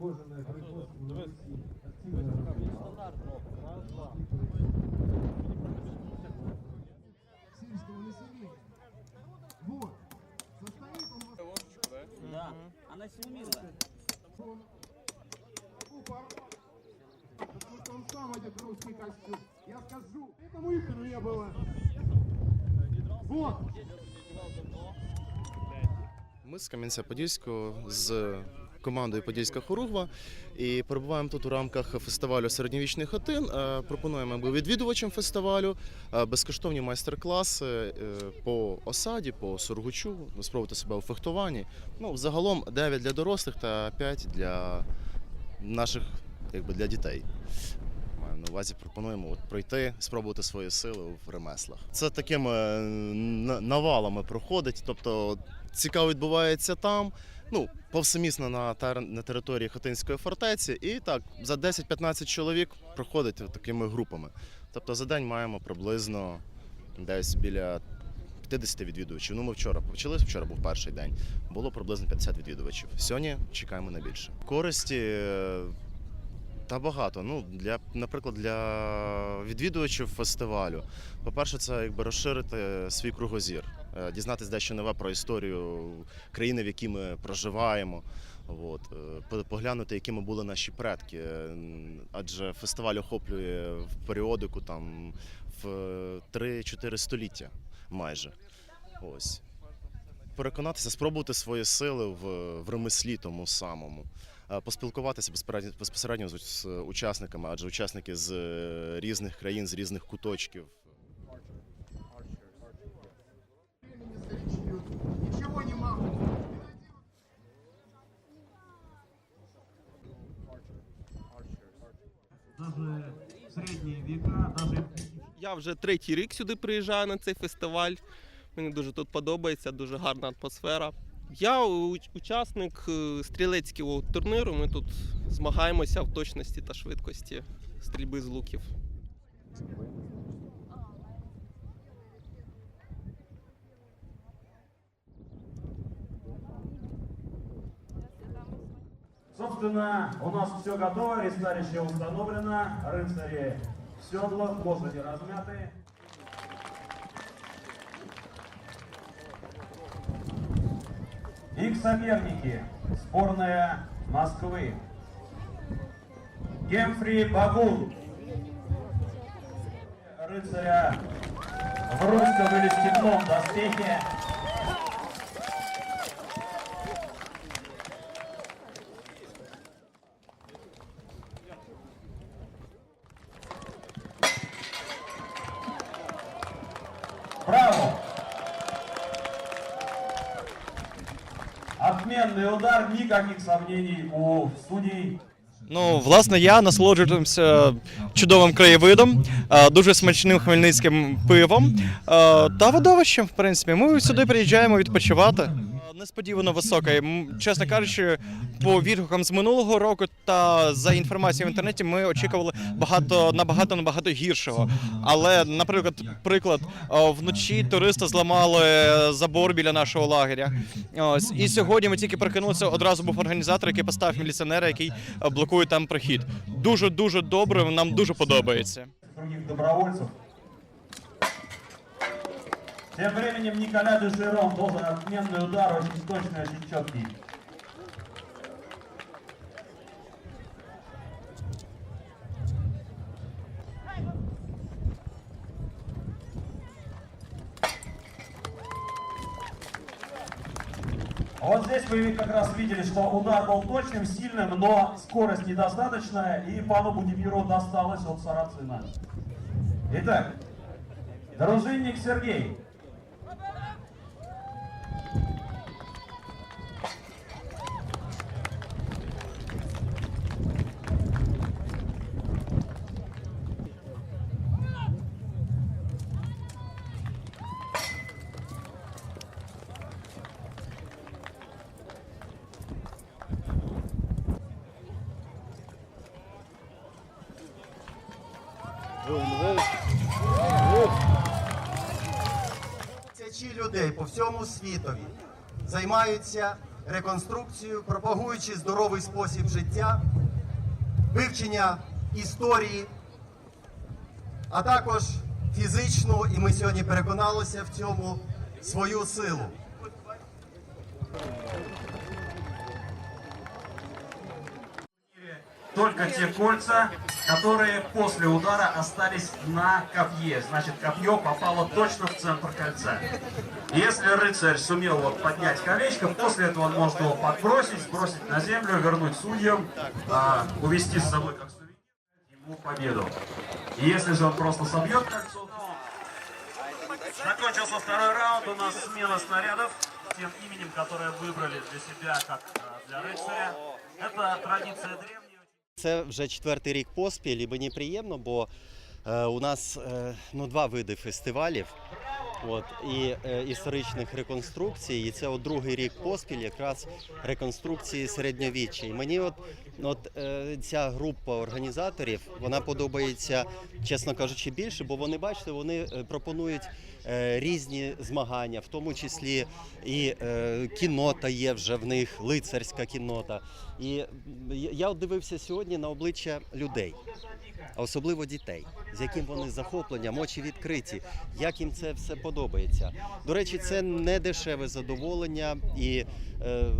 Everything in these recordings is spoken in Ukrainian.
кожаное производство на Руси активно сельского населения. Вот. Состоит он в основном Да, она силмила. Купор. Потому что он сам одет в русский костюм. Я скажу, этому их не было. Вот. Ми з Кам'янця-Подільського з командою Подільська Хоругва і перебуваємо тут у рамках фестивалю середньовічний хатин. Е, Пропонуємо відвідувачам фестивалю е, безкоштовні майстер-класи е, по осаді, по сургучу, спробувати себе у фехтуванні. Ну, загалом 9 для дорослих та 5 для наших, якби для дітей. Маю на увазі пропонуємо от пройти, спробувати свої сили в ремеслах. Це такими навалами проходить. Тобто цікаво відбувається там. Ну, повсемісно на, на території Хотинської фортеці, і так за 10-15 чоловік проходить такими групами. Тобто за день маємо приблизно десь біля 50 відвідувачів. Ну, ми вчора почали, вчора був перший день. Було приблизно 50 відвідувачів. Сьогодні чекаємо на більше. Користі е, та багато. Ну, для, наприклад, для відвідувачів фестивалю. По-перше, це якби розширити свій кругозір, е, дізнатись дещо нове про історію країни, в якій ми проживаємо. От, е, поглянути, якими були наші предки. Е, Адже фестиваль охоплює в періодику там в 3-4 століття майже. Ось. Переконатися, спробувати свої сили в, в ремеслі тому самому. Е, Поспілкуватися безпосередньо, безпосередньо з, учасниками, адже учасники з е, різних країн, з різних куточків. Времени старичью. Ничего не могу. Даже в средние даже Я вже третій рік сюди приїжджаю на цей фестиваль. Мені дуже тут подобається, дуже гарна атмосфера. Я учасник е, стрілецького турніру. Ми тут змагаємося в точності та швидкості стрільби з луків. Собственно, у нас все готово, ресталище установлено, рыцари в седлах, лошади размяты. Их соперники, сборная Москвы. Гемфри Багун, рыцаря в русском или степном доспехе. Отменный удар, никаких сомнений у судей. Ну, власне, я насолоджуюся чудовим краєвидом, е, дуже смачним хмельницьким пивом е, та видовищем, в принципі. Ми сюди приїжджаємо відпочивати. Несподівано висока. Чесно кажучи, по відгукам з минулого року та за інформацією в інтернеті ми очікували багато набагато набагато гіршого. Але, наприклад, приклад, вночі туристи зламали забор біля нашого лагеря. Ось і сьогодні ми тільки прокинулися. Одразу був організатор, який поставив міліціонера, який блокує там прохід. Дуже дуже добре. Нам дуже подобається. других добровольцев. Тем временем Николя Дюшерон должен отменный удар, очень точный, очень четкий. Вот здесь вы как раз видели, что удар был точным, сильным, но скорость недостаточная, и пану Будимиру досталось от Сарацина. Итак, дружинник Сергей. Всьому світові займаються реконструкцією, пропагуючи здоровий спосіб життя, вивчення історії, а також фізичну, і ми сьогодні переконалися в цьому свою силу. Только те кольца, которые после удара остались на копье. Значит, копье попало точно в центр кольца. Если рыцарь сумел вот поднять колечко, после этого он может его подбросить, сбросить на землю, вернуть судьям, а, увести с собой как сувенир, ему победу. И если же он просто собьет кольцо, Закончился второй раунд, у нас смена снарядов тем именем, которое выбрали для себя, как э, для рыцаря. Это традиция древняя. Це вже четвертий рік поспіль, і мені приємно, бо е, у нас е, ну, два види фестивалів. От, і е, історичних реконструкцій, і це от другий рік поспіль, якраз реконструкції середньовіччя. І мені от, от е, ця група організаторів вона подобається, чесно кажучи, більше, бо вони бачите, вони е, пропонують е, різні змагання, в тому числі і е, кінота є вже в них, лицарська кінота. І я от дивився сьогодні на обличчя людей, а особливо дітей, з яким вони захопленням, очі відкриті, як їм це все подобається. До речі, це не дешеве задоволення і. Е,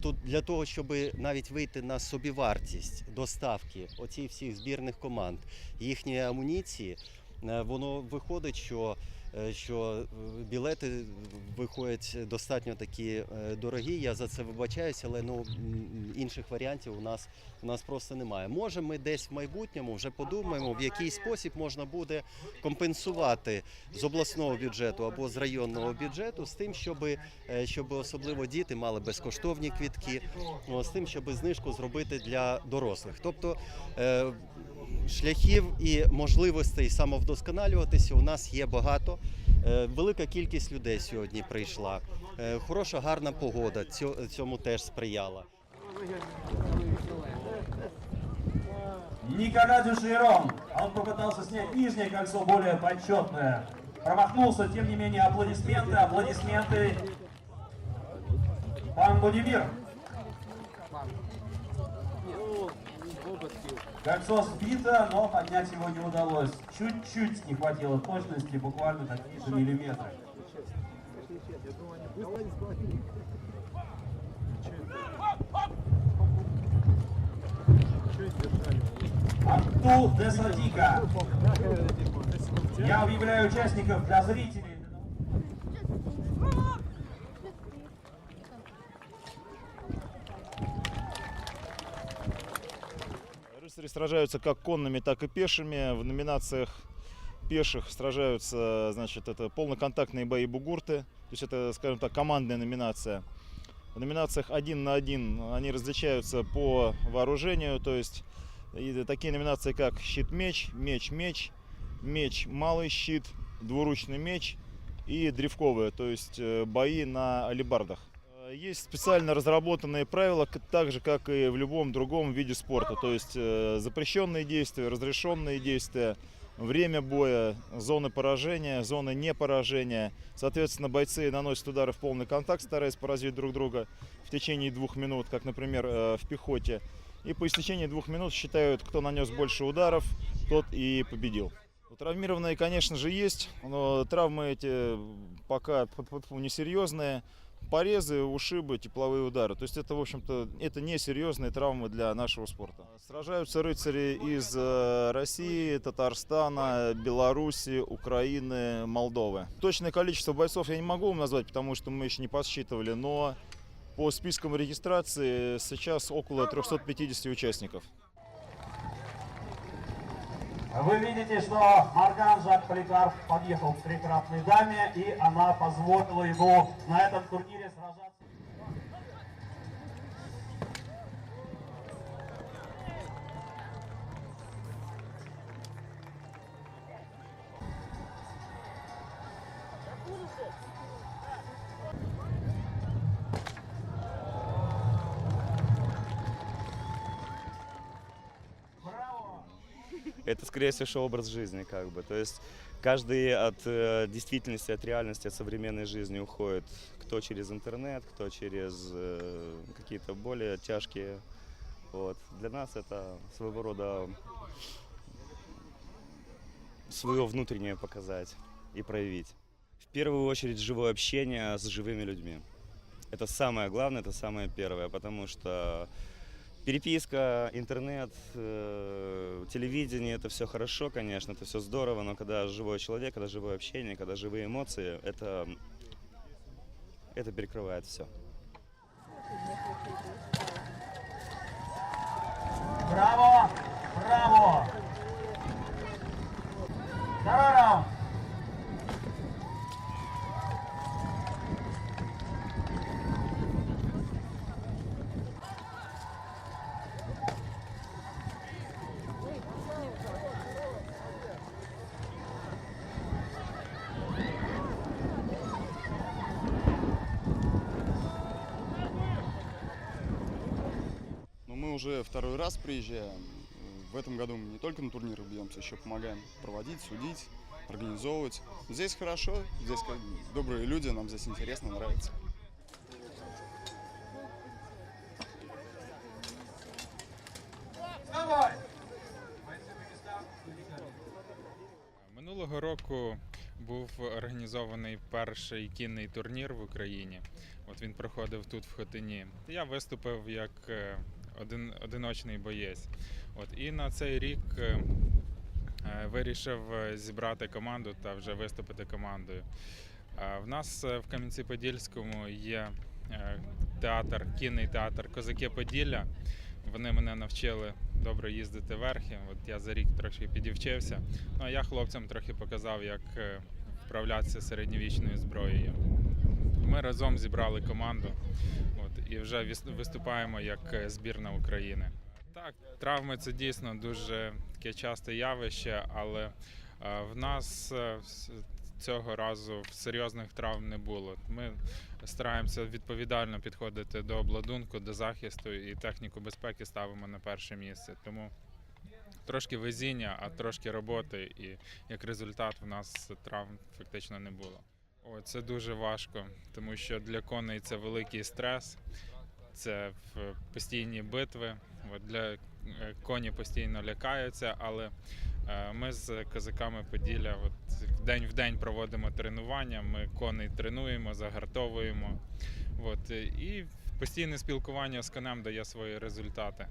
Тут для того, щоб навіть вийти на собівартість доставки оцих всіх збірних команд, їхньої амуніції, е, воно виходить, що, що е, білети виходять достатньо такі е, дорогі. Я за це вибачаюся, але ну інших варіантів у нас у нас просто немає. Може, ми десь в майбутньому вже подумаємо, в який спосіб можна буде компенсувати з обласного бюджету або з районного бюджету з тим, щоб, щоб особливо діти мали безкоштовні квітки, з тим, щоб знижку зробити для дорослих. Тобто е, шляхів і можливостей самовдосконалюватися у нас є багато. Е, Велика кількість людей сьогодні прийшла. Е, Хороша, гарна погода цьо- цьому теж сприяла. Николя Дюширон. Он попытался снять нижнее кольцо, более почетное. Промахнулся, тем не менее, аплодисменты, аплодисменты. Пан Будимир. Кольцо сбито, но поднять его не удалось. Чуть-чуть не хватило точности, буквально какие-то миллиметры. Анту Десадика. Я объявляю участников для зрителей. Рыцари сражаются как конными, так и пешими. В номинациях пеших сражаются, значит, это полноконтактные бои бугурты. То есть это, скажем так, командная номинация. В номинациях один на один они различаются по вооружению. То есть такие номинации, как щит-меч, меч-меч, меч-малый щит, двуручный меч и древковые, то есть э, бои на алибардах. Есть специально разработанные правила, так же как и в любом другом виде спорта. То есть э, запрещенные действия, разрешенные действия, время боя, зоны поражения, зоны непоражения. Соответственно, бойцы наносят удары в полный контакт, стараясь поразить друг друга в течение двух минут, как, например, э, в пехоте. И по истечении двух минут считают, кто нанес больше ударов, тот и победил. Травмированные, конечно же, есть, но травмы эти пока несерьезные. Порезы, ушибы, тепловые удары. То есть это, в общем-то, это несерьезные травмы для нашего спорта. Сражаются рыцари из э, России, Татарстана, Беларуси, Украины, Молдовы. Точное количество бойцов я не могу вам назвать, потому что мы еще не подсчитывали, но по спискам регистрации сейчас около 350 участников. Вы видите, что Марган Жак Поликарп подъехал к прекрасной даме, и она позволила ему на этом турнире сражаться. Скорее всего, образ жизни, как бы. То есть каждый от э, действительности, от реальности, от современной жизни уходит. Кто через интернет, кто через э, какие-то более тяжкие. Вот. Для нас это своего рода свое внутреннее показать и проявить. В первую очередь живое общение с живыми людьми. Это самое главное, это самое первое, потому что переписка, интернет, э, телевидение, это все хорошо, конечно, это все здорово, но когда живой человек, когда живое общение, когда живые эмоции, это, это перекрывает все. Браво! Браво! Второй. Но мы уже второй раз приезжаем. В этом году мы не только на турниры бьемся, еще помогаем проводить, судить, организовывать. Здесь хорошо, здесь как бы добрые люди, нам здесь интересно, нравится. Минулого року був організований перший кінний турнір в Україні. От він проходив тут в Хотині. Я виступив як е, один, одиночний боєць. От і на цей рік е, е, вирішив е, зібрати команду та вже виступити командою. В нас в Кам'янці-Подільському є театр, кінний театр Козаки Поділля. Вони мене навчили добре їздити верхи. От я за рік трохи підівчився. Ну а я хлопцям трохи показав, як вправлятися середньовічною зброєю. Ми разом зібрали команду і вже виступаємо як е, збірна України. Так, травми це дійсно дуже таке часте явище, але е, в нас е, цього разу серйозних травм не було. Ми стараємося відповідально підходити до обладунку, до захисту і техніку безпеки ставимо на перше місце. Тому трошки везіння, а трошки роботи, і як результат в нас травм фактично не було. О, це дуже важко, тому що для коней це великий стрес, це постійні битви. Для е, коні постійно лякаються, але е, ми з козаками Поділля от день в день проводимо тренування. Ми коней тренуємо, загартовуємо. От, і постійне спілкування з конем дає свої результати.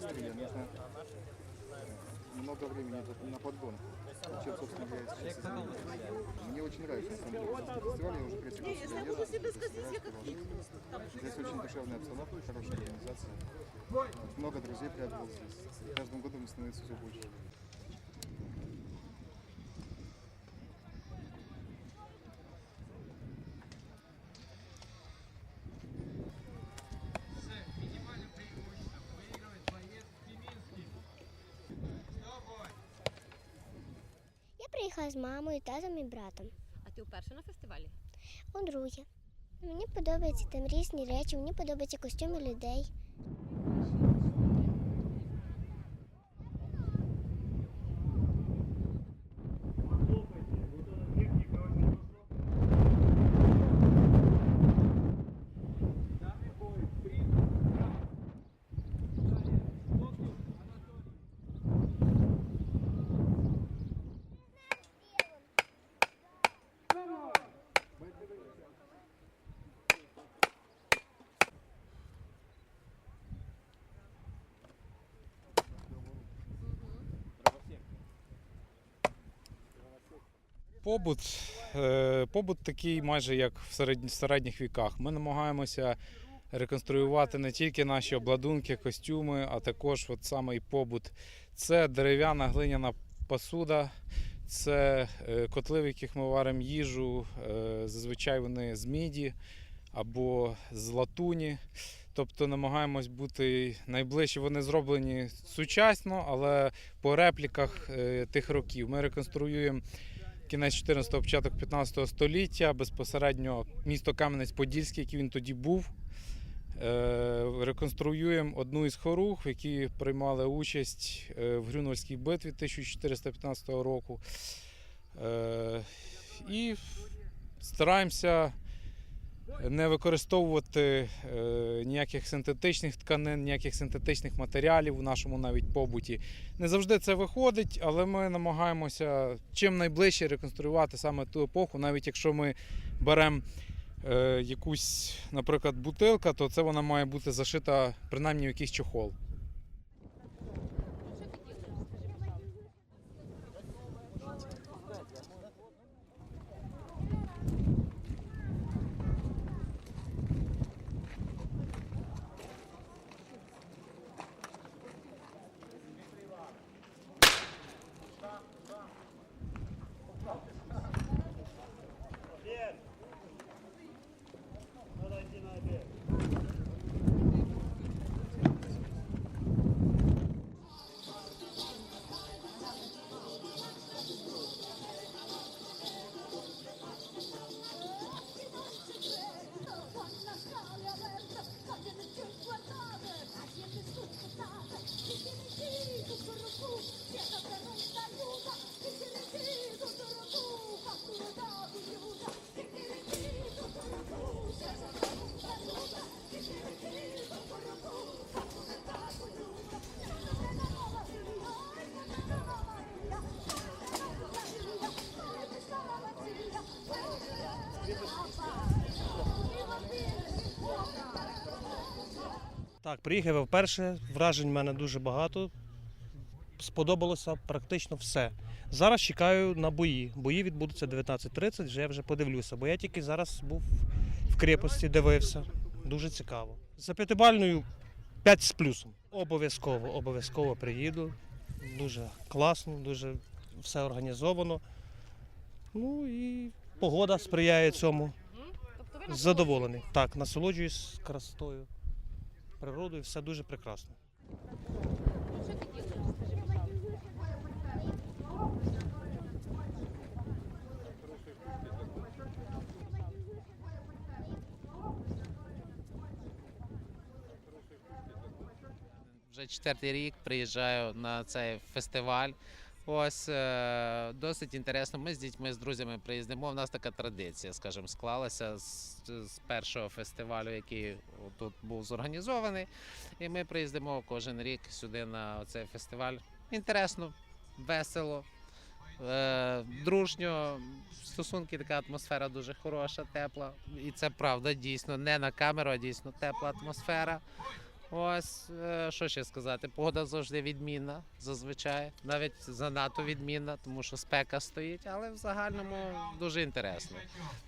Стреле, нужно много времени на подгон. Чем, собственно говоря, сейчас. Мне очень нравится на самом деле фестиваль, я уже третий год сюда еду, стараюсь проводить. Здесь очень душевная обстановка, хорошая организация. Много друзей приобрел здесь. С каждым годом становится все больше. З мамою, татом і братом. А ти вперше на фестивалі? У друге. мені подобаються там різні речі, мені подобаються костюми людей. Побут, е, побут такий майже як в середніх віках. Ми намагаємося реконструювати не тільки наші обладунки, костюми, а також от саме і побут. Це дерев'яна глиняна посуда, це е, котли, в яких ми варимо їжу. е, Зазвичай вони з міді або з латуні. Тобто намагаємось бути найближче. Вони зроблені сучасно, але по репліках тих років. Ми реконструюємо кінець 14-го, початок 15-го століття, безпосередньо місто Кам'янець-Подільський, який він тоді був. Е, Реконструюємо одну із хоруг, які приймали участь е, в Грюнвальській битві 1415 року. Е, І стараємося не використовувати е, ніяких синтетичних тканин, ніяких синтетичних матеріалів у нашому навіть побуті. Не завжди це виходить, але ми намагаємося чим найближче реконструювати саме ту епоху, навіть якщо ми беремо е, якусь, наприклад, бутилка, то це вона має бути зашита принаймні в якийсь чохол. Приїхав я вперше. Вражень в мене дуже багато. Сподобалося практично все. Зараз чекаю на бої. Бої відбудуться 19.30, вже я вже подивлюся, бо я тільки зараз був в крепості, дивився. Дуже цікаво. За п'ятибальною 5 з плюсом. Обов'язково, обов'язково приїду. Дуже класно, дуже все організовано. Ну і погода сприяє цьому. Задоволений. Так, насолоджуюсь красотою природою, все дуже прекрасно. Вже четвертий рік приїжджаю на цей фестиваль. Ось е, досить інтересно. Ми з дітьми, з друзями приїздимо. У нас така традиція, скажімо, склалася з, з першого фестивалю, який тут був зорганізований. І ми приїздимо кожен рік сюди на цей фестиваль. Інтересно, весело, е, дружньо. Стосунки, така атмосфера дуже хороша, тепла. І це правда, дійсно, не на камеру, а дійсно тепла атмосфера. Ось е, що ще сказати. Погода завжди відмінна, зазвичай, навіть занадто відмінна, тому що спека стоїть, але в загальному дуже інтересно.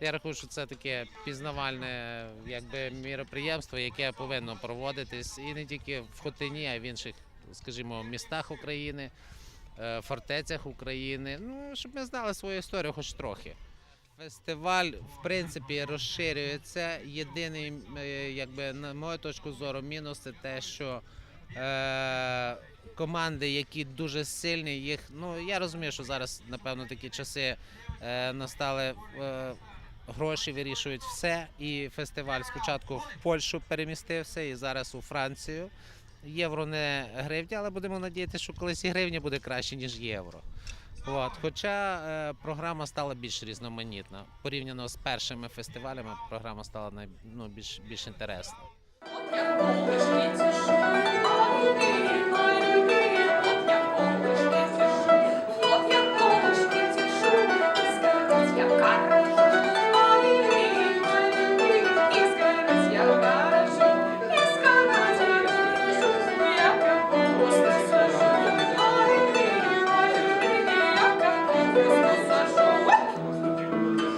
Я рахую, що це таке пізнавальне якби міроприємство, яке повинно проводитись і не тільки в Хотині, а й в інших, скажімо, містах України, е, фортецях України. Ну щоб ми знали свою історію, хоч трохи. Фестиваль, в принципі, розширюється. Єдиний, е, якби на мою точку зору, мінус це те, що е, команди, які дуже сильні, їх ну я розумію, що зараз напевно такі часи е, настали. Е, Гроші вирішують все, і фестиваль спочатку в Польщу перемістився, і зараз у Францію. Євро не гривня, але будемо надіятися, що колись і гривня буде краще, ніж євро. От, хоча е, програма стала більш різноманітна. Порівняно з першими фестивалями, програма стала най, ну, більш, більш інтересна.